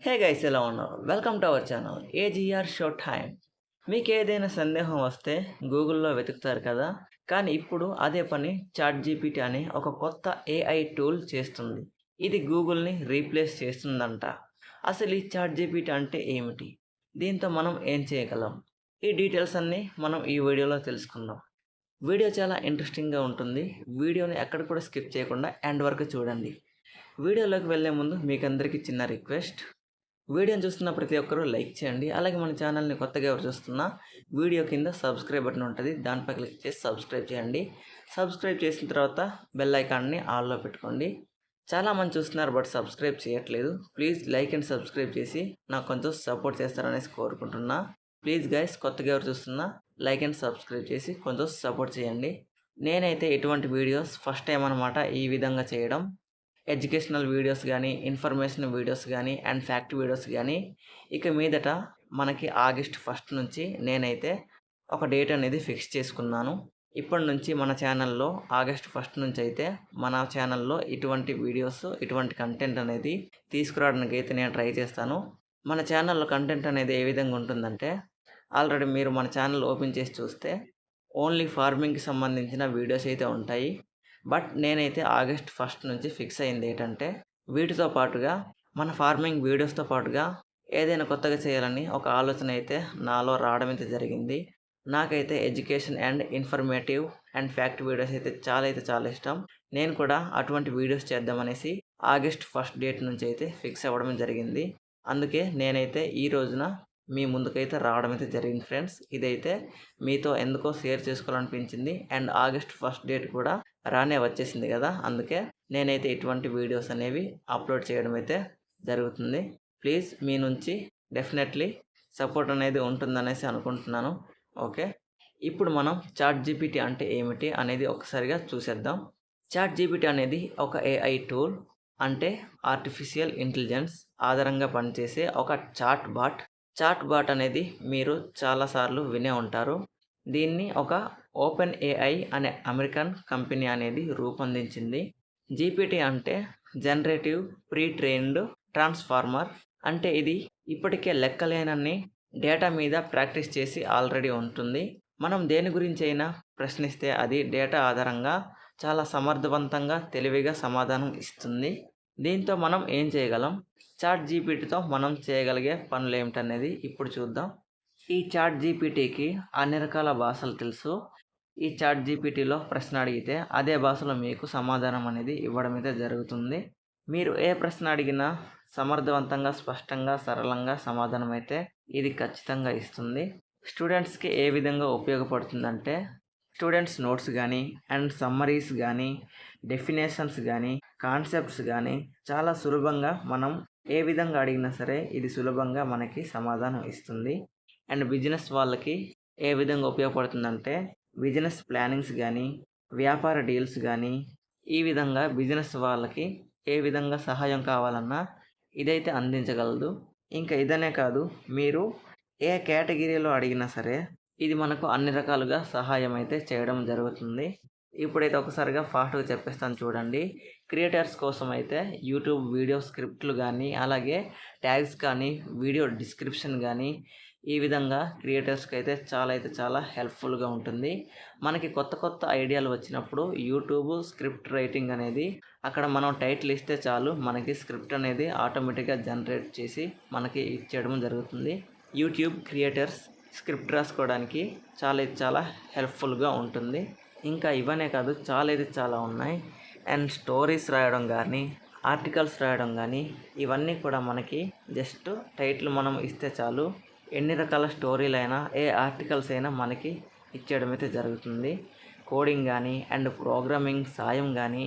హే guys ఎలా ఉన్నారు welcome to our channel AGR show time మీకు ఏదైనా సందేహం వస్తే గూగుల్లో వెతుకుతారు కదా? కానీ ఇప్పుడు అదే పని చాట్ జీపీటీ అనే ఒక కొత్త ఏఐ టూల్ చేస్తుంది. ఇది గూగుల్ని రీప్లేస్ చేస్తుందంట. అసలు ఈ చాట్ జీపీటీ అంటే ఏమిటి? దీంతో మనం ఏం చేయగలం? ఈ డీటెయిల్స్ అన్నీ మనం ఈ వీడియోలో తెలుసుకుందాం. వీడియో చాలా ఇంట్రెస్టింగ్గా ఉంటుంది. వీడియోని ఎక్కడ కూడా స్కిప్ చేయకుండా ఎండ్ వరకు చూడండి. వీడియోలోకి వెళ్ళే ముందు మీకు అందరికీ చిన్న రిక్వెస్ట్ వీడియోని చూస్తున్న ప్రతి ఒక్కరూ లైక్ చేయండి. అలాగే మన ఛానల్ని కొత్తగా ఎవరు చూస్తున్నా వీడియో కింద సబ్స్క్రైబ్ బటన్ ఉంటుంది. దానిపై క్లిక్ చేసి సబ్స్క్రైబ్ చేయండి. సబ్స్క్రైబ్ చేసిన తర్వాత బెల్ ఐకాన్ని ఆల్లో పెట్టుకోండి. చాలామంది చూస్తున్నారు బట్ సబ్స్క్రైబ్ చేయట్లేదు. ప్లీజ్ లైక్ అండ్ సబ్స్క్రైబ్ చేసి నాకు కొంచెం సపోర్ట్ చేస్తారనేసి కోరుకుంటున్నా. ప్లీజ్ గైస్ కొత్తగా ఎవరు చూస్తున్నా లైక్ అండ్ సబ్స్క్రైబ్ చేసి కొంచెం సపోర్ట్ చేయండి. నేనైతే ఎటువంటి వీడియోస్ ఫస్ట్ టైం అనమాట ఈ విధంగా చేయడం. ఎడ్యుకేషనల్ వీడియోస్ కానీ ఇన్ఫర్మేషన్ వీడియోస్ కానీ అండ్ ఫ్యాక్ట్ వీడియోస్ కానీ ఇక మీదట మనకి ఆగస్ట్ ఫస్ట్ నుంచి నేనైతే ఒక డేట్ అనేది ఫిక్స్ చేసుకున్నాను. ఇప్పటి నుంచి మన ఛానల్లో ఆగస్ట్ ఫస్ట్ నుంచి అయితే మన ఛానల్లో ఇటువంటి వీడియోస్ ఇటువంటి కంటెంట్ అనేది తీసుకురావడానికి అయితే నేను ట్రై చేస్తాను. మన ఛానల్లో కంటెంట్ అనేది ఏ విధంగా ఉంటుందంటే ఆల్రెడీ మీరు మన ఛానల్ ఓపెన్ చేసి చూస్తే ఓన్లీ ఫార్మింగ్కి సంబంధించిన వీడియోస్ అయితే ఉంటాయి. బట్ నేనైతే ఆగస్ట్ ఫస్ట్ నుంచి ఫిక్స్ అయింది ఏంటంటే వీటితో పాటుగా మన ఫార్మింగ్ వీడియోస్తో పాటుగా ఏదైనా కొత్తగా చేయాలని ఒక ఆలోచన అయితే నాలో రావడం అయితే జరిగింది. నాకైతే education and informative and fact videos అయితే చాలా అయితే చాలా ఇష్టం. నేను కూడా అటువంటి వీడియోస్ చేద్దామనేసి ఆగస్ట్ ఫస్ట్ డేట్ నుంచి అయితే ఫిక్స్ అవ్వడం జరిగింది. అందుకే నేనైతే ఈ రోజున మీ ముందుకైతే రావడం అయితే జరిగింది ఫ్రెండ్స్. ఇదైతే మీతో ఎందుకో షేర్ చేసుకోవాలనిపించింది అండ్ ఆగస్ట్ ఫస్ట్ డేట్ కూడా రానే వచ్చేసింది కదా! అందుకే నేనైతే ఇటువంటి వీడియోస్ అనేవి అప్లోడ్ చేయడం అయితే జరుగుతుంది. ప్లీజ్ మీ నుంచి డెఫినెట్లీ సపోర్ట్ అనేది ఉంటుందనేసి అనుకుంటున్నాను. ఓకే? ఇప్పుడు మనం చాట్ జీపీటీ అంటే ఏమిటి అనేది ఒకసారిగా చూసేద్దాం. చాట్ జీపీటీ అనేది ఒక ఏఐ టూల్ అంటే ఆర్టిఫిషియల్ ఇంటెలిజెన్స్ ఆధారంగా పనిచేసే ఒక చాట్ బాట్ చాట్ బాట్ అనేది మీరు చాలాసార్లు వినే ఉంటారు. దీన్ని ఒక ఓపెన్ ఏఐ అనే అమెరికన్ కంపెనీ అనేది రూపొందించింది. జీపీటీ అంటే జనరేటివ్ ప్రీ ట్రైన్డ్ ట్రాన్స్ఫార్మర్. అంటే ఇది ఇప్పటికే లెక్కలేనన్ని డేటా మీద ప్రాక్టీస్ చేసి ఆల్రెడీ ఉంటుంది. మనం దేని గురించి అయినా ప్రశ్నిస్తే అది డేటా ఆధారంగా చాలా సమర్థవంతంగా తెలివిగా సమాధానం ఇస్తుంది. దీంతో మనం ఏం చేయగలం? చాట్ జీపీటీతో మనం చేయగలిగే పనులు ఏమిటనేది ఇప్పుడు చూద్దాం. ఈ చాట్ జీపీటీకి అన్ని రకాల భాషలు తెలుసు. ఈ చాట్ జీపీటీలో ప్రశ్న అడిగితే అదే భాషలో మీకు సమాధానం అనేది ఇవ్వడం అయితే జరుగుతుంది. మీరు ఏ ప్రశ్న అడిగినా సమర్థవంతంగా స్పష్టంగా సరళంగా సమాధానం అయితే ఇది ఖచ్చితంగా ఇస్తుంది. స్టూడెంట్స్కి ఏ విధంగా ఉపయోగపడుతుందంటే స్టూడెంట్స్ నోట్స్ కానీ అండ్ సమ్మరీస్ కానీ డెఫినేషన్స్ కానీ కాన్సెప్ట్స్ కానీ చాలా సులభంగా మనం ఏ విధంగా అడిగినా సరే ఇది సులభంగా మనకి సమాధానం ఇస్తుంది. అండ్ బిజినెస్ వాళ్ళకి ఏ విధంగా ఉపయోగపడుతుందంటే బిజినెస్ ప్లానింగ్స్ కానీ వ్యాపార డీల్స్ కానీ ఈ విధంగా బిజినెస్ వాళ్ళకి ఏ విధంగా సహాయం కావాలన్నా ఇదైతే అందించగలదు. ఇంకా ఇదనే కాదు మీరు ఏ కేటగిరీలో అడిగినా సరే ఇది మనకు అన్ని రకాలుగా సహాయం అయితే చేయడం జరుగుతుంది. ఇప్పుడైతే ఒకసారిగా ఫాస్ట్గా చెప్పేస్తాను చూడండి. క్రియేటర్స్ కోసం అయితే యూట్యూబ్ వీడియో స్క్రిప్ట్లు కానీ అలాగే ట్యాగ్స్ కానీ వీడియో డిస్క్రిప్షన్ కానీ ఈ విధంగా క్రియేటర్స్కి అయితే చాలా అయితే చాలా హెల్ప్ఫుల్గా ఉంటుంది. మనకి కొత్త కొత్త ఐడియాలు వచ్చినప్పుడు యూట్యూబ్ స్క్రిప్ట్ రైటింగ్ అనేది అక్కడ మనం టైటిల్ ఇస్తే చాలు మనకి స్క్రిప్ట్ అనేది ఆటోమేటిక్గా జనరేట్ చేసి మనకి ఇచ్చేయడం జరుగుతుంది. యూట్యూబ్ క్రియేటర్స్ స్క్రిప్ట్ రాసుకోవడానికి చాలా చాలా హెల్ప్ఫుల్గా ఉంటుంది. ఇంకా ఇవనే కాదు చాలా అయితే చాలా ఉన్నాయి. అండ్ స్టోరీస్ రాయడం కానీ ఆర్టికల్స్ రాయడం కానీ ఇవన్నీ కూడా మనకి జస్ట్ టైటిల్ మనం ఇస్తే చాలు ఎన్ని రకాల స్టోరీలు అయినా ఏ ఆర్టికల్స్ అయినా మనకి ఇచ్చేయడం అయితే జరుగుతుంది. కోడింగ్ కానీ అండ్ ప్రోగ్రామింగ్ సాయం కానీ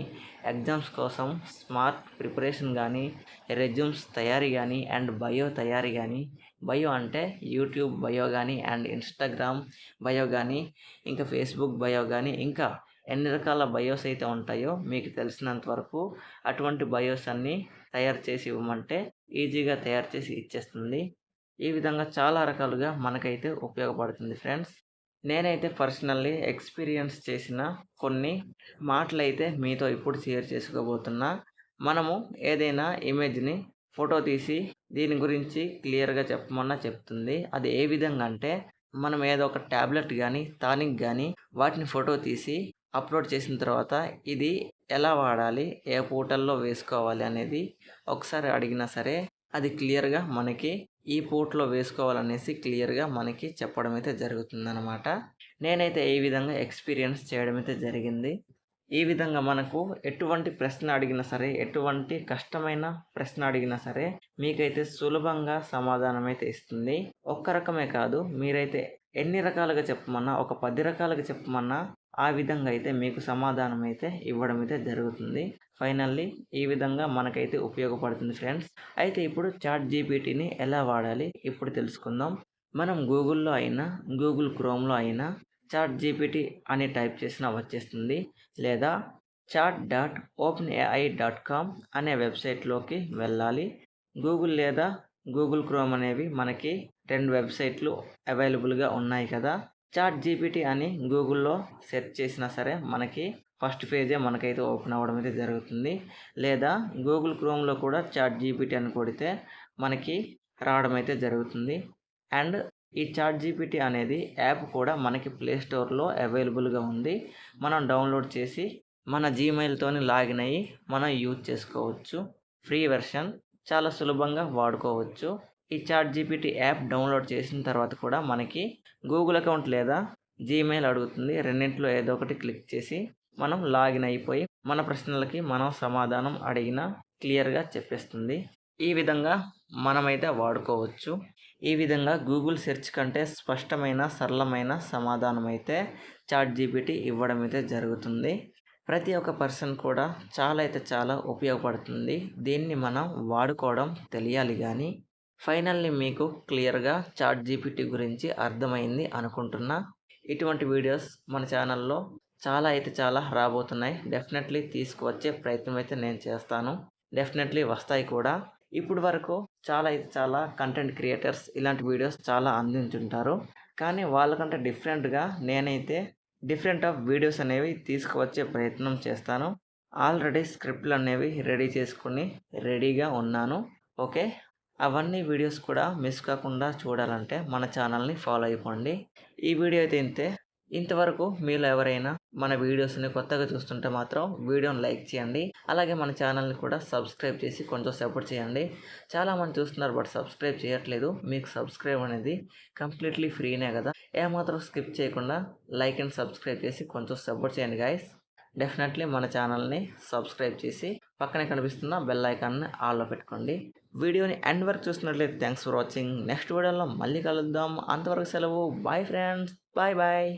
ఎగ్జామ్స్ కోసం స్మార్ట్ ప్రిపరేషన్ కానీ రెజ్యూమ్స్ తయారీ కానీ అండ్ బయో తయారీ కానీ బయో అంటే యూట్యూబ్ బయో కానీ అండ్ ఇన్స్టాగ్రామ్ బయో కానీ ఇంకా ఫేస్బుక్ బయో కానీ ఇంకా ఎన్ని రకాల బయోస్ అయితే ఉంటాయో మీకు తెలిసినంత వరకు అటువంటి బయోస్ అన్నీ తయారు చేసి ఇవ్వమంటే ఈజీగా తయారు చేసి ఇచ్చేస్తుంది. ఈ విధంగా చాలా రకాలుగా మనకైతే ఉపయోగపడుతుంది ఫ్రెండ్స్. నేనైతే పర్సనల్లీ ఎక్స్పీరియన్స్ చేసిన కొన్ని మాటలు అయితే మీతో ఇప్పుడు షేర్ చేసుకోబోతున్నా. మనము ఏదైనా ఇమేజ్ని ఫోటో తీసి దీని గురించి క్లియర్గా చెప్పమన్నా చెప్తుంది. అది ఏ విధంగా అంటే మనం ఏదో ఒక ట్యాబ్లెట్ కానీ టానిక్ కానీ వాటిని ఫోటో తీసి అప్లోడ్ చేసిన తర్వాత ఇది ఎలా వాడాలి ఏ పూటల్లో వేసుకోవాలి అనేది ఒకసారి అడిగినా సరే అది క్లియర్గా మనకి ఈ పూటలో వేసుకోవాలనేసి క్లియర్గా మనకి చెప్పడం అయితే జరుగుతుందనమాట నేనైతే ఈ విధంగా ఎక్స్పీరియన్స్ చేయడం అయితే జరిగింది. ఈ విధంగా మనకు ఎటువంటి ప్రశ్న అడిగినా సరే ఎటువంటి కష్టమైన ప్రశ్న అడిగినా సరే మీకైతే సులభంగా సమాధానం అయితే ఇస్తుంది. ఒక్క రకమే కాదు మీరైతే ఎన్ని రకాలుగా చెప్పమన్నా ఒక పది రకాలుగా చెప్పమన్నా ఆ విధంగా అయితే మీకు సమాధానం అయితే ఇవ్వడం అయితే జరుగుతుంది. ఫైనల్లీ ఈ విధంగా మనకైతే ఉపయోగపడుతుంది ఫ్రెండ్స్. అయితే ఇప్పుడు చాట్ జీపీటీని ఎలా వాడాలి ఇప్పుడు తెలుసుకుందాం. మనం గూగుల్లో అయినా గూగుల్ క్రోమ్లో అయినా చాట్ జీపీటీ అని టైప్ చేసినా వచ్చేస్తుంది. లేదా chat dot open AI dot com అనే వెబ్సైట్లోకి వెళ్ళాలి. గూగుల్ లేదా గూగుల్ క్రోమ్ అనేవి మనకి రెండు వెబ్సైట్లు అవైలబుల్గా ఉన్నాయి కదా. చాట్ జీపీటీ అని గూగుల్లో సెర్చ్ చేసినా సరే మనకి ఫస్ట్ పేజే మనకైతే ఓపెన్ అవ్వడం అయితే జరుగుతుంది. లేదా గూగుల్ క్రోమ్లో కూడా చాట్ జీపీటీ అని కొడితే మనకి రావడం అయితే జరుగుతుంది. అండ్ ఈ చాట్ జీపీటీ అనేది యాప్ కూడా మనకి ప్లే స్టోర్లో అవైలబుల్గా ఉంది. మనం డౌన్లోడ్ చేసి మన జీమెయిల్తోని లాగిన్ అయ్యి మనం యూజ్ చేసుకోవచ్చు. ఫ్రీ వెర్షన్ చాలా సులభంగా వాడుకోవచ్చు. ఈ చాట్ జీపీటీ యాప్ డౌన్లోడ్ చేసిన తర్వాత కూడా మనకి గూగుల్ అకౌంట్ లేదా జీమెయిల్ అడుగుతుంది. రెండింటిలో ఏదో ఒకటి క్లిక్ చేసి మనం లాగిన్ అయిపోయి మన ప్రశ్నలకి మనం సమాధానం అడిగిన క్లియర్గా చెప్పేస్తుంది. ఈ విధంగా మనమైతే వాడుకోవచ్చు. ఈ విధంగా గూగుల్ సెర్చ్ కంటే స్పష్టమైన సరళమైన సమాధానం అయితే చాట్ జీపీటీ ఇవ్వడం అయితే జరుగుతుంది. ప్రతి ఒక్క పర్సన్ కూడా చాలా అయితే చాలా ఉపయోగపడుతుంది. దీన్ని మనం వాడుకోవడం తెలియాలి కానీ ఫైనల్లీ మీకు క్లియర్గా చాట్ జీపీటీ గురించి అర్థమైంది అనుకుంటున్నా. ఇటువంటి వీడియోస్ మన ఛానల్లో చాలా అయితే చాలా రాబోతున్నాయి. డెఫినెట్లీ తీసుకువచ్చే ప్రయత్నం అయితే నేను చేస్తాను. డెఫినెట్లీ వస్తాయి కూడా. ఇప్పుడు వరకు చాలా అయితే చాలా కంటెంట్ క్రియేటర్స్ ఇలాంటి వీడియోస్ చాలా అందించుంటారు. కానీ వాళ్ళకంటే డిఫరెంట్గా నేనైతే డిఫరెంట్ ఆఫ్ వీడియోస్ అనేవి తీసుకువచ్చే ప్రయత్నం చేస్తాను. ఆల్రెడీ స్క్రిప్ట్లు అనేవి రెడీ చేసుకుని రెడీగా ఉన్నాను. ఓకే? అవన్నీ వీడియోస్ కూడా మిస్ కాకుండా చూడాలంటే మన ఛానల్ని ఫాలో అయిపోండి. ఈ వీడియో అయితే ఇంతే. ఇంతవరకు మీలో ఎవరైనా మన వీడియోస్ని కొత్తగా చూస్తుంటే మాత్రం వీడియోని లైక్ చేయండి. అలాగే మన ఛానల్ని కూడా సబ్స్క్రైబ్ చేసి కొంచెం సపోర్ట్ చేయండి. చాలామంది చూస్తున్నారు బట్ సబ్స్క్రైబ్ చేయట్లేదు. మీకు సబ్స్క్రైబ్ అనేది కంప్లీట్లీ ఫ్రీనే కదా. ఏమాత్రం స్కిప్ చేయకుండా లైక్ అండ్ సబ్స్క్రైబ్ చేసి కొంచెం సపోర్ట్ చేయండి గాయస్. డెఫినెట్లీ మన ఛానల్ని సబ్స్క్రైబ్ చేసి పక్కనే కనిపిస్తున్న బెల్ ఐకాన్ని ఆల్లో పెట్టుకోండి. వీడియోని ఎండ్ వరకు చూసినట్లయితే థ్యాంక్స్ ఫర్ వాచింగ్. నెక్స్ట్ వీడియోలో మళ్ళీ కలుద్దాం. అంతవరకు సెలవు. Bye friends bye bye